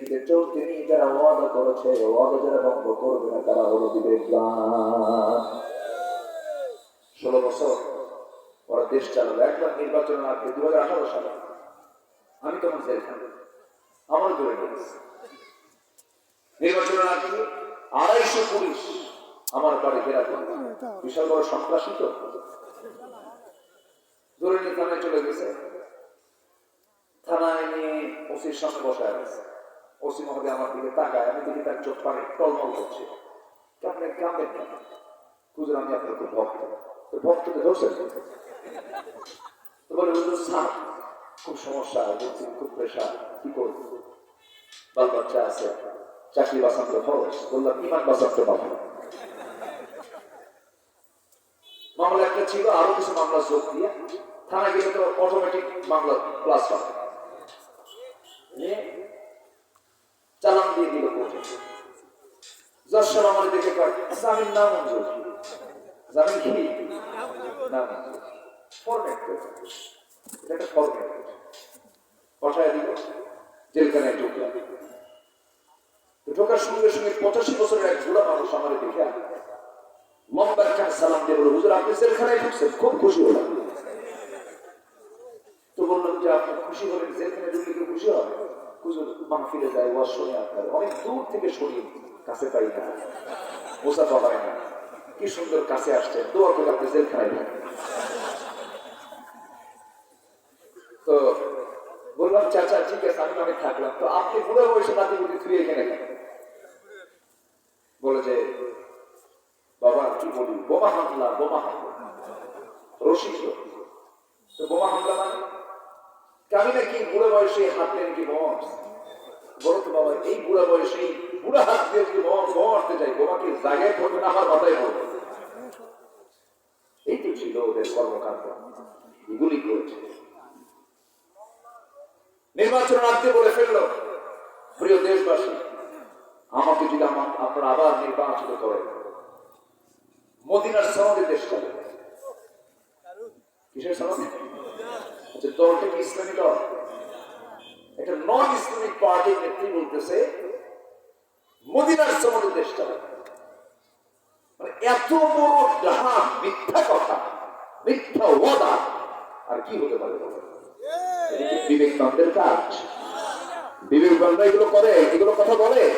দিকে চলতে নিয়ে যারা ওয়াদা করেছে, ওয়াদা যারা ভঙ্গ করবে না, তারা হলো বিবেকবান ষোলো বছর ওরা দেশ চালাবে একবার নির্বাচন আসবে দু হাজার আঠারো সালে আমি তখন জেল খাব আমারও ধরে নির্বাচনের আগে আড়াইশো পুলিশ আমার বাড়ি ঘেরা করবে বিশাল বড় সন্ত্রাসী তো। ধরে নিয়ে চলে গেছে। থানায় নিয়ে ওসির সামনে বসায় আছে ওসি মহোদয় আমার দিকে তাকায়, আমি দেখি তার চোখ পানি টলমল করছে। কেমন কেমন হুজুর, আমি আপনার খুব ভক্ত। তো ভক্তকে ধরছেন বলে সাপ খুব সমস্যা দেখছি খুব পেশা কি করব? বাল বাচ্চা আছে, চাকরি বাঁচাতে খরচ বললাম, ইমান বাঁচাতে পারব মামলা একটা ছিল, আরও কিছু মামলা যোগ দিয়ে থানা গেলে তো অটোমেটিক মামলা হবে নিয়ে চালান দিয়ে দিল জর্সর আমার দেখে জামিন না মঞ্জুর। জামিন কি? ঢোকার পঁচাশি এক মানুষ দেখে আপনি জেলখানায় ঢুকছেন, খুব খুশি হলাম। তো বললাম যে খুশি ঢুকলে খুশি হবে হুজুর মাহফিলে যায়, ওয়াজ শুনে আপনার অনেক দূর থেকে শুনি কাছে পাই না। মোসাফা হয় না। কি সুন্দর কাছে আসছেন দোয়া করে আপনি ঢুকেন। তো বললাম, চাচা, ঠিক আছে, আমি অনেক থাকলাম। তো আপনি বুড়ো বয়সে নাতি বুদ্ধি ফিরে এখানে বলে যে, বাবা, কি বলি? বোমা হামলা বোমা হামলা। রশিদ তো বোমা হামলা মানে? আমি নাকি বুড়ো বয়সে হাত দিয়ে নাকি মারছি। বলো তো বাবা, এই বুড়া বয়সে বুড়া হাত দিয়ে যদি বোমা মারতে যাই বোমাকে জায়গায় পড়বে না, আমার মাথায় পড়বে। এই তো ছিল ওদের কর্মকাণ্ড। এগুলি করেছে। নির্বাচন রাজ্যে বলে ফেলল। প্রিয় দেশবাসী, আমাকে যদি আমার আপনারা আবার নির্বাচিত করেন, মদিনার সনদে দেশ চলে কিসের সনদে? আচ্ছা দলটা কি ইসলামী দল? একটা নন ইসলামিক পার্টির নেত্রী বলতেছে, মদিনার সনদে দেশ চলে। মানে এত বড় ডাহা মিথ্যা কথা, মিথ্যা ওয়াদা, আর কি হতে পারে? বিবেকবানদের কাজ। বিবেকবানরা এগুলো করে, এগুলো কথা বলে।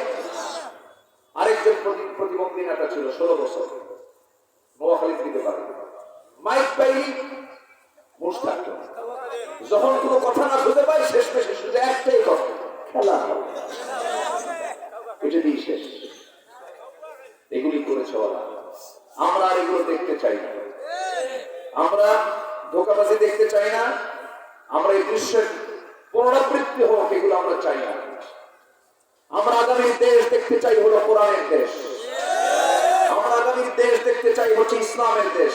আরেকজন প্রতি- প্রতিবন্ধী নেতা ছিল, ষোলো বছর। নোয়াখালী দিতে পারে। মাইক পাইলি মুখ থাকতো না। যখন কোনো কথা না খুঁজে পাই শেষ পেশে শুধু একটাই কথা খেলা হবে। এটা দিয়ে শেষ এগুলি করেছে ওরা আমরা আর এগুলো দেখতে চাই না। আমরা ধোকাবাজি দেখতে চাই না, আমরা এই দৃশ্যের পুনরাবৃত্তি হোক, এগুলো আমরা চাই না। আমরা আগামী দেশ দেখতে চাই হলো কোরআনের দেশ। আমরা আগামী দেশ দেখতে চাই হচ্ছে ইসলামের দেশ।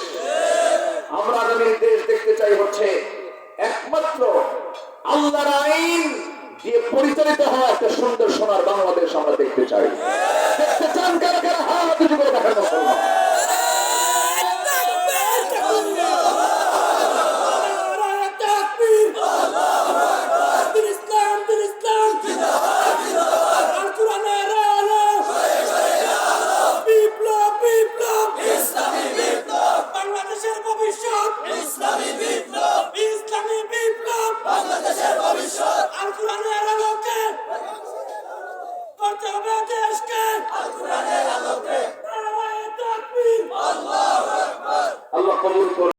আমরা আগামী দেশ দেখতে চাই হচ্ছে একমাত্র আল্লাহর আইন দিয়ে পরিচালিত হওয়া একটা সুন্দর সোনার বাংলাদেশ আমরা দেখতে চাই। দেখতে চান কারা কারা? হাত উঁচু ইসলামী বিপ্লব। ইসলামী বিপ্লব। বাংলাদেশের ভবিষ্যৎ। আল কোরআনের আলোকে। করতে হবে দেশকে। আল কোরআনের আলোকে। আল্লাহ কবুল